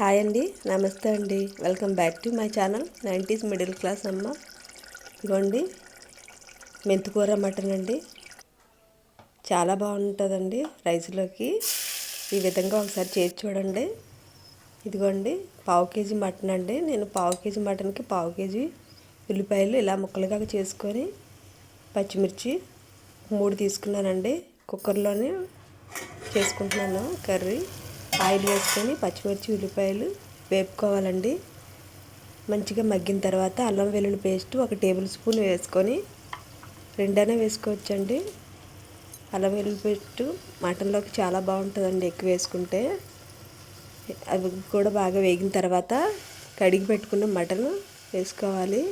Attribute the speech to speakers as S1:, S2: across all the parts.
S1: Hi అండి నమస్తే అండి. Welcome back to my channel nineties middle class అమ్మ. ఇదిగోండి మెంతికూర మటన్ అండి. చాలా బాగుంటుందండి రైస్లోకి. ఈ విధంగా ఒకసారి చేసి చూడండి. ఇదిగోండి పావు కేజీ మటన్ అండి. నేను పావు కేజీ మటన్కి పావు కేజీ ఉల్లిపాయలు ఇలా ముక్కలుగా చేసుకొని పచ్చిమిర్చి మూడు తీసుకున్నానండి. కుక్కర్లోనే చేసుకుంటున్నాను కర్రీ. ఆయిల్ వేసుకొని పచ్చిమిర్చి ఉల్లిపాయలు వేపుకోవాలండి. మంచిగా మగ్గిన తర్వాత అల్లం వెల్లుల్లి పేస్ట్ ఒక టేబుల్ స్పూన్ వేసుకొని రెండైనా వేసుకోవచ్చండి. అల్లం వెల్లుల్లి పేస్ట్ మటన్లోకి చాలా బాగుంటుందండి ఎక్కువ వేసుకుంటే. అవి కూడా బాగా వేగిన తర్వాత కడిగి పెట్టుకున్న మటన్ వేసుకోవాలి.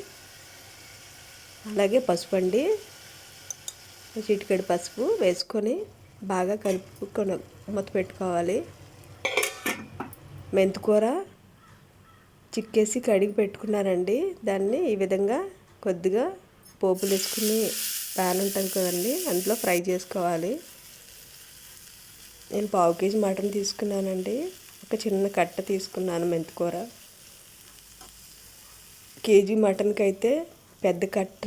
S1: అలాగే పసుపు అండి. చిటికెడు పసుపు వేసుకొని బాగా కలుపుకొని మూత పెట్టుకోవాలి. మెంతికూర చిక్కేసి కడిగి పెట్టుకున్నానండి. దాన్ని ఈ విధంగా కొద్దిగా పోపులు వేసుకుని ప్యాన్ ఉంటుంది కదండి. అందులో ఫ్రై చేసుకోవాలి. నేను పావు కేజీ మటన్ తీసుకున్నానండి. ఒక చిన్న కట్ట తీసుకున్నాను మెంతికూర కేజీ మటన్కి అయితే పెద్ద కట్ట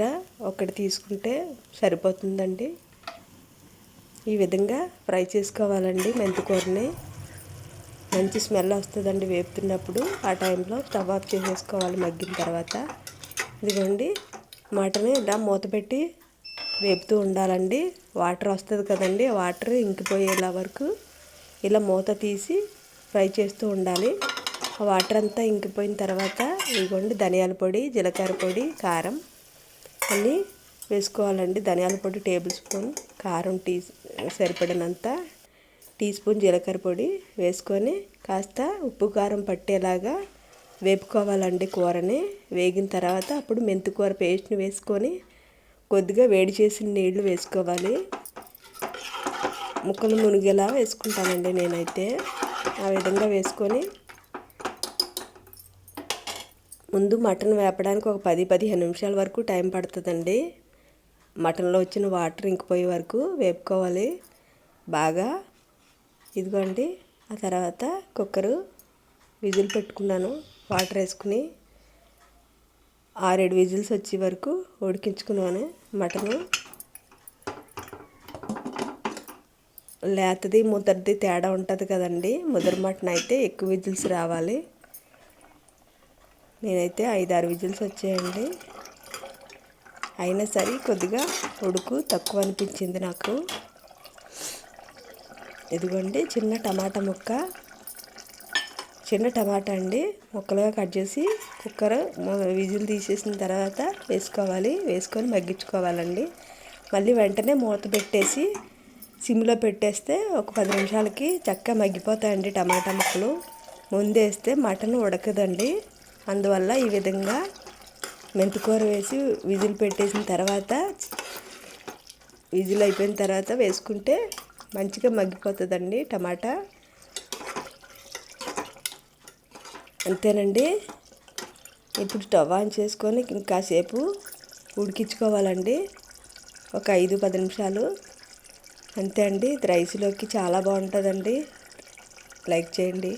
S1: ఒకటి తీసుకుంటే సరిపోతుందండి. ఈ విధంగా ఫ్రై చేసుకోవాలండి మెంతికూరని మంచి స్మెల్ వస్తుందండి వేపుతున్నప్పుడు. ఆ టైంలో స్టవ్ ఆఫ్ చేసేసుకోవాలి మగ్గిన తర్వాత. ఇదిగోండి మటన్ ఇలా మూత పెట్టి వేపుతూ ఉండాలండి. వాటర్ వస్తుంది కదండి వాటర్ ఇంకిపోయేలా వరకు ఇలా మూత తీసి ఫ్రై చేస్తూ ఉండాలి. ఆ వాటర్ అంతా ఇంకిపోయిన తర్వాత ఇదిగోండి ధనియాల పొడి జీలకర్ర పొడి కారం అన్నీ వేసుకోవాలండి. ధనియాల పొడి టేబుల్ స్పూన్ కారం టీ సరిపడినంత టీ స్పూన్ జీలకర్ర పొడి వేసుకొని కాస్త ఉప్పు కారం పట్టేలాగా వేపుకోవాలండి కూరని. వేగిన తర్వాత అప్పుడు మెంతికూర పేస్ట్ని వేసుకొని కొద్దిగా వేడి చేసిన నీళ్ళు వేసుకోవాలి. ముక్కలు మునిగేలా వేసుకుంటానండి నేనైతే. ఆ విధంగా వేసుకొని ముందు మటన్ వేపడానికి ఒక పది పదిహేను నిమిషాల వరకు టైం పడుతుందండి. మటన్లో వచ్చిన వాటర్ ఇంకిపోయే వరకు వేపుకోవాలి. బాగా ఇదిగోండి ఆ తర్వాత కుక్కరు విజిల్ పెట్టుకున్నాను వాటర్ వేసుకుని ఆరేడు విజిల్స్ వచ్చే వరకు ఉడికించుకున్నాను మటను. లేతది ముద్దరిది తేడా ఉంటుంది కదండి ముద్దర మటన్ అయితే ఎక్కువ విజిల్స్ రావాలి. నేనైతే ఐదు ఆరు విజిల్స్ వచ్చాయండి. అయినా సరే కొద్దిగా ఉడుకు తక్కువ అనిపించింది నాకు. ఇదిగోండి చిన్న టమాటా ముక్క. చిన్న టమాటా అండి ముక్కలుగా కట్ చేసి కుక్కర్ విజిల్ తీసేసిన తర్వాత వేసుకోవాలి. వేసుకొని మగ్గించుకోవాలండి. మళ్ళీ వెంటనే మూత పెట్టేసి సిమ్లో పెట్టేస్తే ఒక పది నిమిషాలకి చక్కగా మగ్గిపోతాయండి టమాటా ముక్కలు. ముందేస్తే మటన్ ఉడకదండి. అందువల్ల ఈ విధంగా మెంతికూర వేసి విజిల్ పెట్టేసిన తర్వాత విజిల్ అయిపోయిన తర్వాత వేసుకుంటే మంచిగా మగ్గిపోతుందండి టమాటా. అంతేనండి. ఇప్పుడు స్టవ్ ఆన్ చేసుకొని ఇంకాసేపు ఉడికించుకోవాలండి. ఒక ఐదు పది నిమిషాలు. అంతే అండి. రైస్లోకి చాలా బాగుంటుందండి. లైక్ చేయండి.